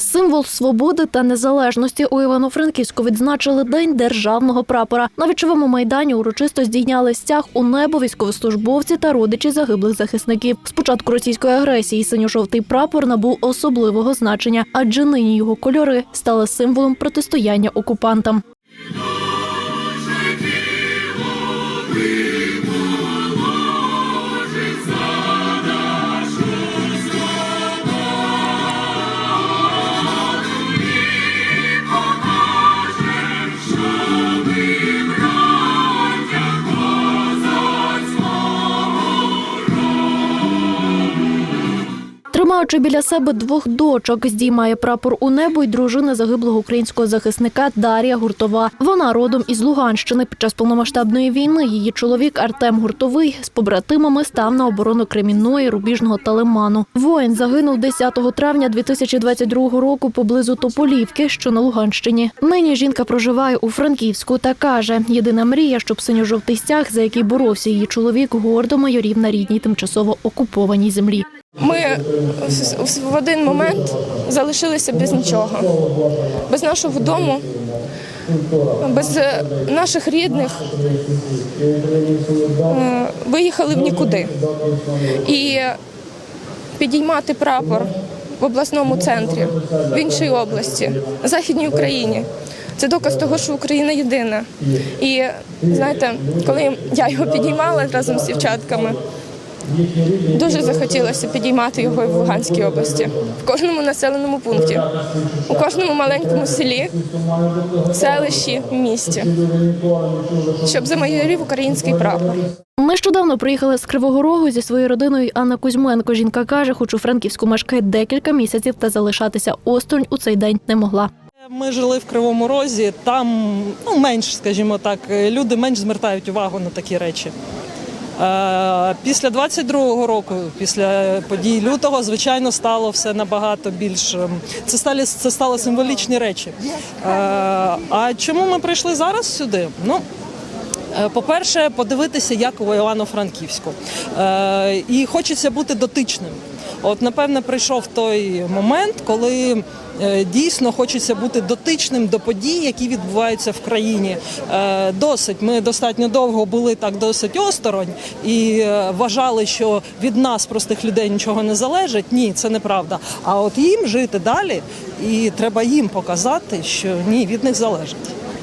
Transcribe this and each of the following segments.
Символ свободи та незалежності у Івано-Франківську відзначили День державного прапора. На вічовому майдані урочисто здійняли стяг у небо військовослужбовці та родичі загиблих захисників. З початку російської агресії синьо-жовтий прапор набув особливого значення, адже нині його кольори стали символом протистояння окупантам. Тримаючи біля себе двох дочок, здіймає прапор у небо й дружина загиблого українського захисника Дар'я Гуртова. Вона родом із Луганщини. Під час повномасштабної війни її чоловік Артем Гуртовий з побратимами став на оборону Кремінної рубіжного та Лиману. Воїн загинув 10 травня 2022 року поблизу Тополівки, що на Луганщині. Нині жінка проживає у Франківську та каже: єдина мрія, щоб синьо-жовтий стяг, за який боровся її чоловік, гордо майорів на рідній тимчасово окупованій землі. Ми в- один момент залишилися без нічого, без нашого дому, без е, наших рідних. Е, Виїхали в нікуди. І підіймати прапор в обласному центрі, в іншій області, в Західній Україні. Це доказ того, що Україна єдина. І знаєте, коли я його підіймала разом з дівчатками, Дуже захотілося підіймати його і в Луганській області, в кожному населеному пункті, у кожному маленькому селі, селищі, місті, щоб замайорів український прапор. Нещодавно приїхала з Кривого Рогу зі своєю родиною Анна Кузьменко. Жінка каже, хоч у Франківську мешкає декілька місяців та залишатися осторонь у цей день не могла. Ми жили в Кривому Розі, там ну, менш, скажімо так, люди менш звертають увагу на такі речі. Е, Після 22-го року, після подій лютого, звичайно, стало все набагато більш ем, це стали це стали символічні речі. Е, А чому ми прийшли зараз сюди? Ну Е, По-перше, подивитися, як у Івано-Франківську. І хочеться бути дотичним. От, напевне, прийшов той момент, коли е, дійсно хочеться бути дотичним до подій, які відбуваються в країні. Е, Досить. Ми достатньо довго були так досить осторонь і е, вважали, що від нас, простих людей, нічого не залежить. Ні, це неправда. А от їм жити далі, і треба їм показати, що ні, від них залежить.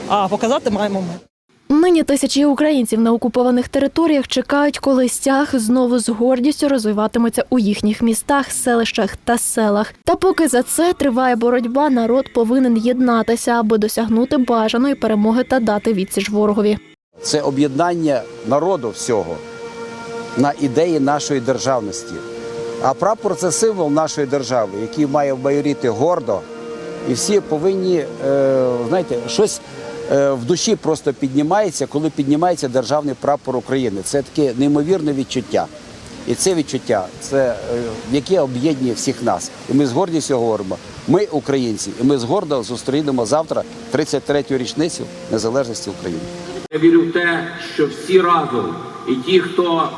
А показати маємо ми. Нині тисячі українців на окупованих територіях чекають, коли стяг знову з гордістю розвиватиметься у їхніх містах, селищах та селах. Та поки за це триває боротьба, народ повинен єднатися, аби досягнути бажаної перемоги та дати відсіч ворогові. це об'єднання народу всього на ідеї нашої державності. А прапор це символ нашої держави, який має майоріти гордо, і всі повинні, е, знаєте, щось в душі просто піднімається, коли піднімається державний прапор України. Це таке неймовірне відчуття. І це відчуття, це е, яке об'єднує всіх нас. І ми з гордістю говоримо: ми українці, і ми згордо зустрінемо завтра 33-ю річницю незалежності України. Я вірю в те, що всі разом, і ті, хто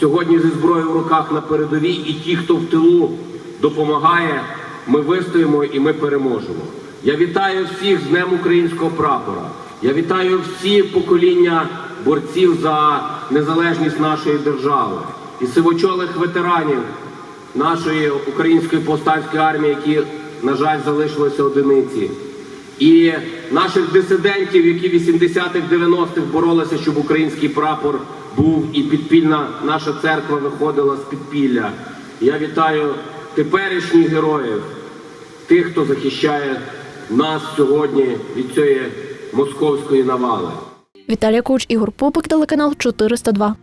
сьогодні зі зброєю в руках на передовій, і ті, хто в тилу допомагає, ми вистоїмо і ми переможемо. Я вітаю всіх з Днем українського прапора. Я вітаю всі покоління борців за незалежність нашої держави і сивочолих ветеранів нашої української повстанської армії, які, на жаль, залишилися одиниці і наших дисидентів, які в 80-х, 90-х боролися, щоб український прапор був і підпільна наша церква виходила з підпілля. Я вітаю теперішніх героїв, тих, хто захищає нас сьогодні від цієї московської навали. Віталія Куч, Ігор Попик, телеканал 402.